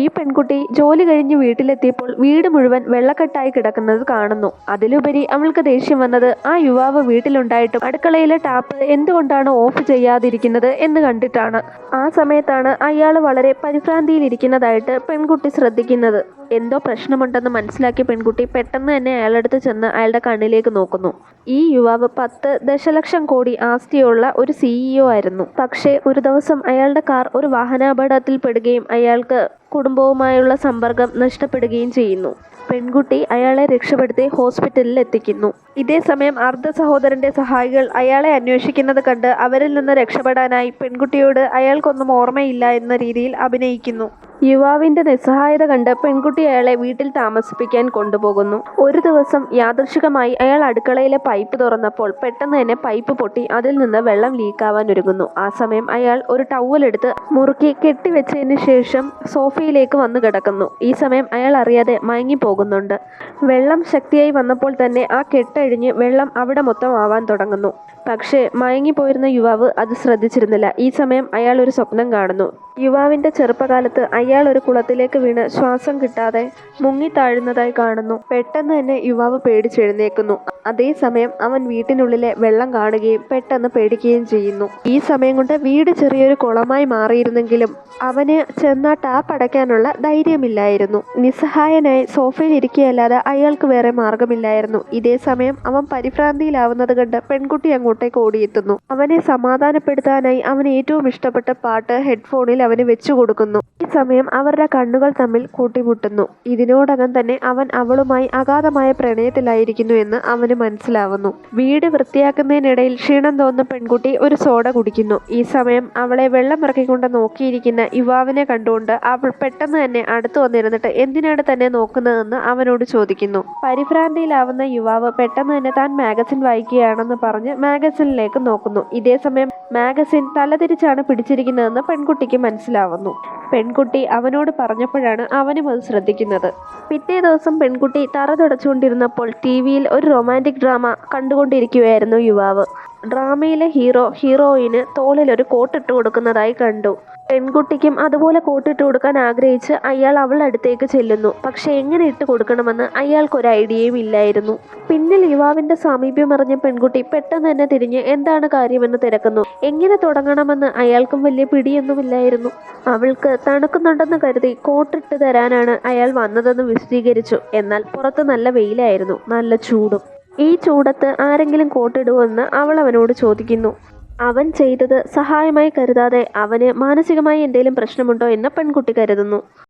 ഈ പെൺകുട്ടി ജോലി കഴിഞ്ഞ് വീട്ടിലെത്തിയപ്പോൾ വീട് മുഴുവൻ വെള്ളക്കെട്ടായി കിടക്കുന്നത് കാണുന്നു. അതിലുപരി അവൾക്ക് ദേഷ്യം വന്നത് ആ യുവാവ് വീട്ടിലുണ്ടായിട്ടും അടുക്കളയിലെ ടാപ്പ് എന്തുകൊണ്ടാണ് ഓഫ് ചെയ്യാതിരിക്കുന്നത് എന്ന് കണ്ടിട്ടാണ്. ആ സമയത്താണ് അയാൾ വളരെ പരിഭ്രാന്തിയിലിരിക്കുന്നതായിട്ട് പെൺകുട്ടി ശ്രദ്ധിക്കുന്നത്. എന്തോ പ്രശ്നമുണ്ടെന്ന് മനസ്സിലാക്കിയ പെൺകുട്ടി പെട്ടെന്ന് തന്നെ അയാളടുത്ത് ചെന്ന് അയാളുടെ കണ്ണിലേക്ക് നോക്കുന്നു. ഈ യുവാവ് പത്ത് ദശലക്ഷം കോടി ആസ്തിയുള്ള ഒരു സിഇഒ ആയിരുന്നു. പക്ഷേ ഒരു ദിവസം അയാളുടെ കാർ ഒരു വാഹനാപകടത്തിൽ പെടുകയും അയാൾക്ക് കുടുംബവുമായുള്ള സമ്പർക്കം നഷ്ടപ്പെടുകയും ചെയ്യുന്നു. പെൺകുട്ടി അയാളെ രക്ഷപ്പെടുത്തി ഹോസ്പിറ്റലിൽ എത്തിക്കുന്നു. ഇതേ സമയം അർദ്ധ സഹോദരന്റെ സഹായികൾ അയാളെ അന്വേഷിക്കുന്നത് കണ്ട് അവരിൽ നിന്ന് രക്ഷപ്പെടാനായി പെൺകുട്ടിയോട് അയാൾക്കൊന്നും ഓർമ്മയില്ല എന്ന രീതിയിൽ അഭിനയിക്കുന്നു. യുവാവിന്റെ നിസ്സഹായത കണ്ട് പെൺകുട്ടി അയാളെ വീട്ടിൽ താമസിപ്പിക്കാൻ കൊണ്ടുപോകുന്നു. ഒരു ദിവസം യാദൃശികമായി അയാൾ അടുക്കളയിലെ പൈപ്പ് തുറന്നപ്പോൾ പെട്ടെന്ന് തന്നെ പൈപ്പ് പൊട്ടി അതിൽ നിന്ന് വെള്ളം ലീക്കാവാൻ ഒരുങ്ങുന്നു. ആ സമയം അയാൾ ഒരു ടവലെടുത്ത് മുറുക്കി കെട്ടിവെച്ചതിന് ശേഷം സോഫയിലേക്ക് വന്നു കിടക്കുന്നു. ഈ സമയം അയാൾ അറിയാതെ മയങ്ങി മയങ്ങിപ്പോകുന്നുണ്ട്. വെള്ളം ശക്തിയായി വന്നപ്പോൾ തന്നെ ആ കെട്ടഴിഞ്ഞ് വെള്ളം അവിടെ മൊത്തം ആവാൻ തുടങ്ങുന്നു. പക്ഷേ മയങ്ങിപ്പോയിരുന്ന യുവാവ് അത് ശ്രദ്ധിച്ചിരുന്നില്ല. ഈ സമയം അയാൾ ഒരു സ്വപ്നം കാണുന്നു. യുവാവിന്റെ ചെറുപ്പകാലത്ത് അയാൾ ഒരു കുളത്തിലേക്ക് വീണ് ശ്വാസം കിട്ടാതെ മുങ്ങി താഴുന്നതായി കാണുന്നു. പെട്ടെന്ന് തന്നെ യുവാവ് പേടിച്ചെഴുന്നേക്കുന്നു അതേസമയം അവൻ വീട്ടിനുള്ളിലെ വെള്ളം കാണുകയും പെട്ടെന്ന് പേടിക്കുകയും ചെയ്യുന്നു. ഈ സമയം കൊണ്ട് വീട് ചെറിയൊരു കുളമായി മാറിയിരുന്നെങ്കിലും അവന് ചെന്ന ടാപ്പ് അടയ്ക്കാനുള്ള ധൈര്യമില്ലായിരുന്നു. നിസ്സഹായനായി സോഫയിൽ ഇരിക്കുകയല്ലാതെ അയാൾക്ക് വേറെ മാർഗമില്ലായിരുന്നു ഇതേ സമയം അവൻ പരിഭ്രാന്തിയിലാവുന്നത് കണ്ട് പെൺകുട്ടി അങ്ങോട്ടേക്ക് ഓടിയെത്തുന്നു. അവനെ സമാധാനപ്പെടുത്താനായി അവന് ഏറ്റവും ഇഷ്ടപ്പെട്ട പാട്ട് ഹെഡ്ഫോണിൽ അവന് വെച്ചു കൊടുക്കുന്നു. ഈ സമയം അവരുടെ കണ്ണുകൾ തമ്മിൽ കൂട്ടിമുട്ടുന്നു. ഇതിനോടകം തന്നെ അവൻ അവളുമായി അഗാധമായ പ്രണയത്തിലായിരിക്കുന്നു എന്ന് അവന് മനസ്സിലാവുന്നു. വീട് വൃത്തിയാക്കുന്നതിനിടയിൽ ക്ഷീണം തോന്നുന്ന പെൺകുട്ടി ഒരു സോഡ കുടിക്കുന്നു. ഈ സമയം അവളെ വെള്ളം ഇറക്കിക്കൊണ്ട് നോക്കിയിരിക്കുന്ന യുവാവിനെ കണ്ടുകൊണ്ട് അവൾ പെട്ടെന്ന് തന്നെ അടുത്തു വന്നിരുന്നിട്ട് എന്തിനാണ് തന്നെ നോക്കുന്നതെന്ന് അവനോട് ചോദിക്കുന്നു. പരിഭ്രാന്തിയിലാവുന്ന യുവാവ് പെട്ടെന്ന് തന്നെ താൻ മാഗസിൻ വായിക്കുകയാണെന്ന് പറഞ്ഞ് മാഗസിനിലേക്ക് നോക്കുന്നു. ഇതേ സമയം മാഗസിൻ തലതിരിച്ചാണ് പിടിച്ചിരിക്കുന്നതെന്ന് പെൺകുട്ടിക്ക് മനസ്സിലാവുന്നു. പെൺകുട്ടി അവനോട് പറഞ്ഞപ്പോഴാണ് അവനും അത് ശ്രദ്ധിക്കുന്നത്. പിറ്റേ ദിവസം പെൺകുട്ടി തറ തുടച്ചുകൊണ്ടിരുന്നപ്പോൾ ടി വിയിൽ ഒരു റൊമാന്റിക് ഡ്രാമ കണ്ടുകൊണ്ടിരിക്കുകയായിരുന്നു യുവാവ്. ഡ്രാമയിലെ ഹീറോ ഹീറോയിന് തോളിൽ ഒരു കോട്ടിട്ട് കൊടുക്കുന്നതായി കണ്ടു. പെൺകുട്ടിക്കും അതുപോലെ കോട്ടിട്ട് കൊടുക്കാൻ ആഗ്രഹിച്ച് അയാൾ അവളടുത്തേക്ക് ചെല്ലുന്നു. പക്ഷെ എങ്ങനെ ഇട്ട് കൊടുക്കണമെന്ന് അയാൾക്കൊരു ഐഡിയയും ഇല്ലായിരുന്നു. പിന്നിൽ യുവാവിന്റെ സാമീപ്യം അറിഞ്ഞ പെൺകുട്ടി പെട്ടെന്ന് തന്നെ തിരിഞ്ഞ് എന്താണ് കാര്യമെന്ന് തിരക്കുന്നു. എങ്ങനെ തുടങ്ങണമെന്ന് അയാൾക്കും വലിയ പിടിയൊന്നുമില്ലായിരുന്നു. അവൾക്ക് തണുക്കുന്നുണ്ടെന്ന് കരുതി കോട്ടിട്ട് തരാനാണ് അയാൾ വന്നതെന്ന് വിശദീകരിച്ചു. എന്നാൽ പുറത്ത് നല്ല വെയിലായിരുന്നു നല്ല ചൂടും. ഈ ചൂടത്ത് ആരെങ്കിലും കോട്ടിടുമെന്ന് അവൾ അവനോട് ചോദിക്കുന്നു. അവൻ ചെയ്തത് സഹായമായി കരുതാതെ അവന് മാനസികമായി എന്തെങ്കിലും പ്രശ്നമുണ്ടോ എന്ന് പെൺകുട്ടി കരുതുന്നു.